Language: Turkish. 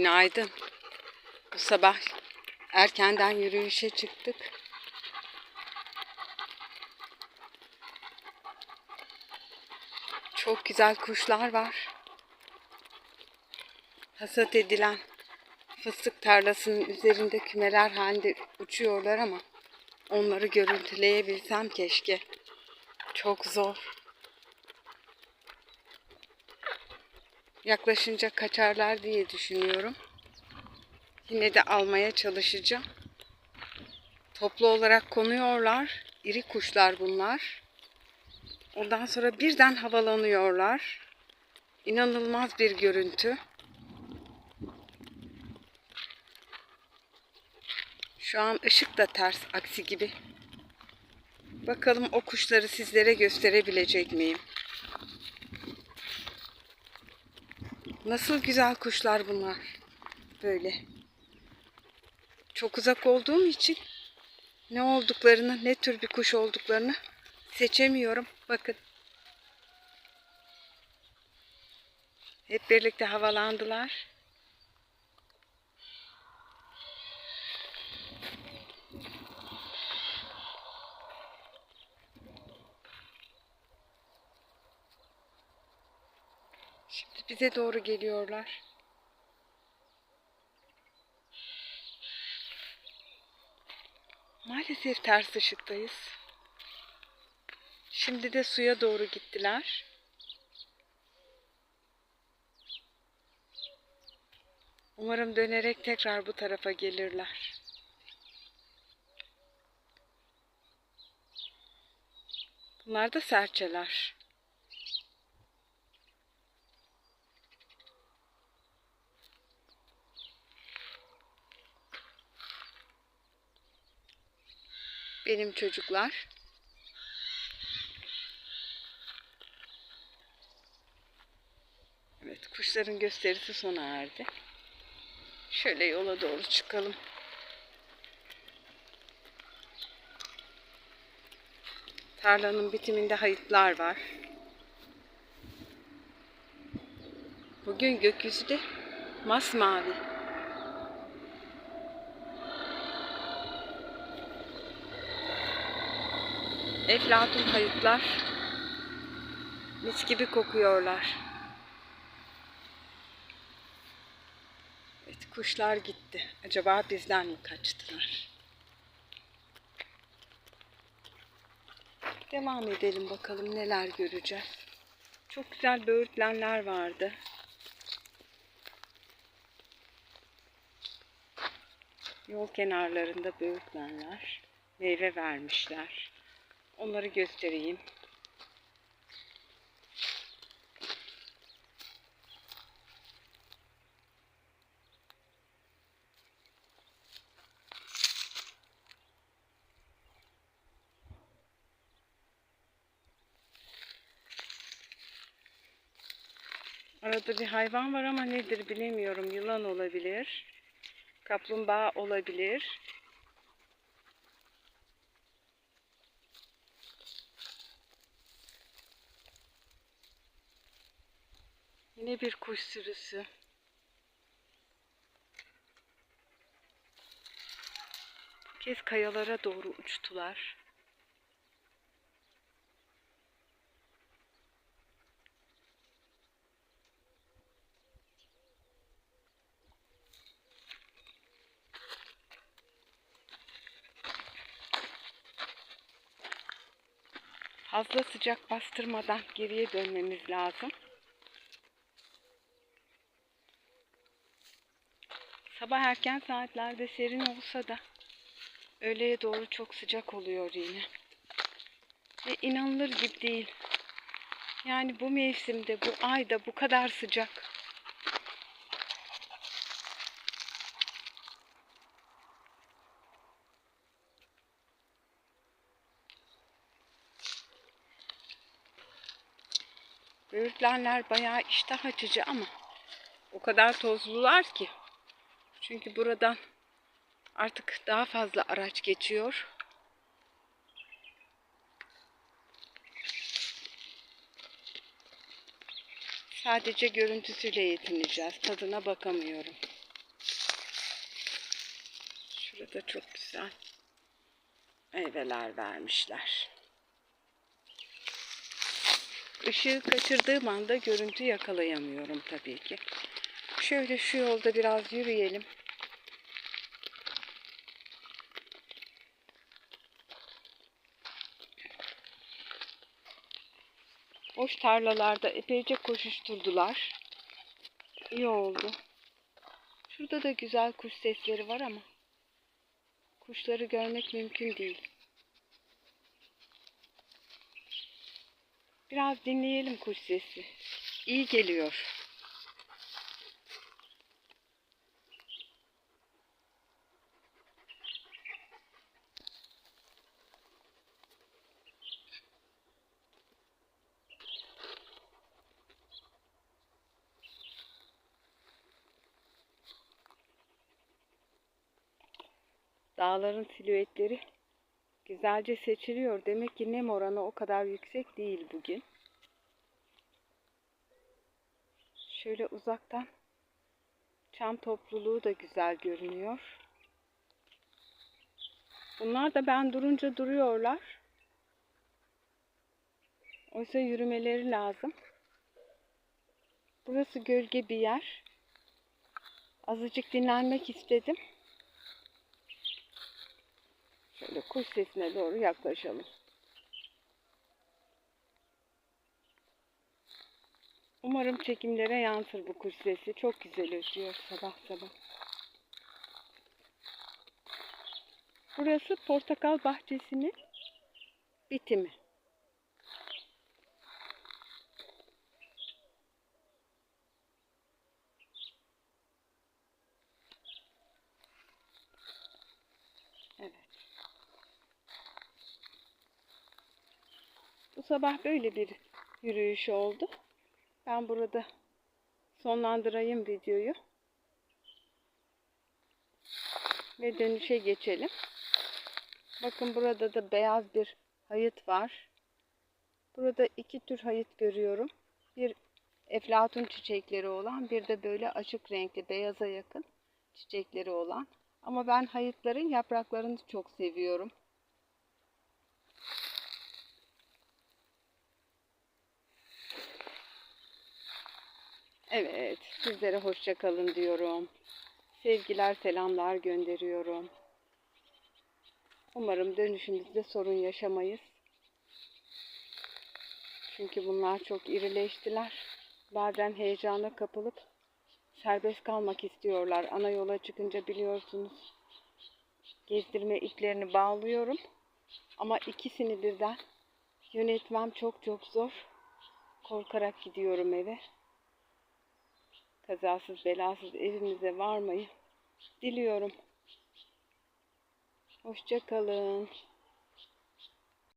Günaydın. Bu sabah erkenden yürüyüşe çıktık. Çok güzel kuşlar var. Hasat edilen fıstık tarlasının üzerinde kümeler halinde uçuyorlar ama onları görüntüleyebilsem keşke. Çok zor. Yaklaşınca kaçarlar diye düşünüyorum. Yine de almaya çalışacağım. Toplu olarak konuyorlar. İri kuşlar bunlar. Ondan sonra birden havalanıyorlar. İnanılmaz bir görüntü. Şu an ışık da ters aksi gibi. Bakalım o kuşları sizlere gösterebilecek miyim? Nasıl güzel kuşlar bunlar. Böyle. Çok uzak olduğum için ne olduklarını, ne tür bir kuş olduklarını seçemiyorum. Bakın. Hep birlikte havalandılar. Şimdi bize doğru geliyorlar. Maalesef ters ışıktayız. Şimdi de suya doğru gittiler. Umarım dönerek tekrar bu tarafa gelirler. Bunlar da serçeler. Benim çocuklar. Evet, kuşların gösterisi sona erdi. Şöyle yola doğru çıkalım. Tarlanın bitiminde hayıtlar var. Bugün gökyüzü de masmavi. Eflatun hayıtlar mis gibi kokuyorlar. Evet, kuşlar gitti. Acaba bizden mi kaçtılar? Devam edelim bakalım neler göreceğiz. Çok güzel böğürtlenler vardı. Yol kenarlarında böğürtlenler meyve vermişler. Onları göstereyim. Arada bir hayvan var ama nedir bilemiyorum. Yılan olabilir. Kaplumbağa olabilir. Yine bir kuş sürüsü. Bu kez kayalara doğru uçtular. Fazla sıcak bastırmadan geriye dönmemiz lazım. Sabah erken saatlerde serin olsa da öğleye doğru çok sıcak oluyor yine. Ve inanılır gibi değil. Yani bu mevsimde, bu ayda bu kadar sıcak. Böğürtlenler bayağı iştah açıcı ama o kadar tozlular ki. Çünkü buradan artık daha fazla araç geçiyor. Sadece görüntüsüyle yetineceğiz. Tadına bakamıyorum. Burada çok güzel meyveler vermişler. Işığı kaçırdığım anda görüntü yakalayamıyorum tabii ki. Şöyle şu yolda biraz yürüyelim. Boş tarlalarda epeyce koşuşturdular. İyi oldu. Şurada da güzel kuş sesleri var ama kuşları görmek mümkün değil. Biraz dinleyelim kuş sesi. İyi geliyor. Dağların silüetleri güzelce seçiliyor. Demek ki nem oranı o kadar yüksek değil bugün. Şöyle uzaktan çam topluluğu da güzel görünüyor. Bunlar da ben durunca duruyorlar. Oysa yürümeleri lazım. Burası gölge bir yer. Azıcık dinlenmek istedim. Şöyle kuş sesine doğru yaklaşalım. Umarım çekimlere yansır bu kuş sesi. Çok güzel ötüyor sabah sabah. Burası portakal bahçesinin bitimi. Sabah böyle bir yürüyüş oldu. Ben burada sonlandırayım videoyu. Ve dönüşe geçelim. Bakın burada da beyaz bir hayıt var. Burada iki tür hayıt görüyorum. Bir eflatun çiçekleri olan, bir de böyle açık renkli, beyaza yakın çiçekleri olan. Ama ben hayıtların yapraklarını çok seviyorum. Evet, sizlere hoşça kalın diyorum. Sevgiler, selamlar gönderiyorum. Umarım dönüşümüzde sorun yaşamayız. Çünkü bunlar çok irileştiler. Bazen heyecana kapılıp serbest kalmak istiyorlar. Ana yola çıkınca biliyorsunuz gezdirme iplerini bağlıyorum. Ama ikisini birden yönetmem çok çok zor. Korkarak gidiyorum eve. Kazasız belasız evimize varmayı diliyorum. Hoşça kalın.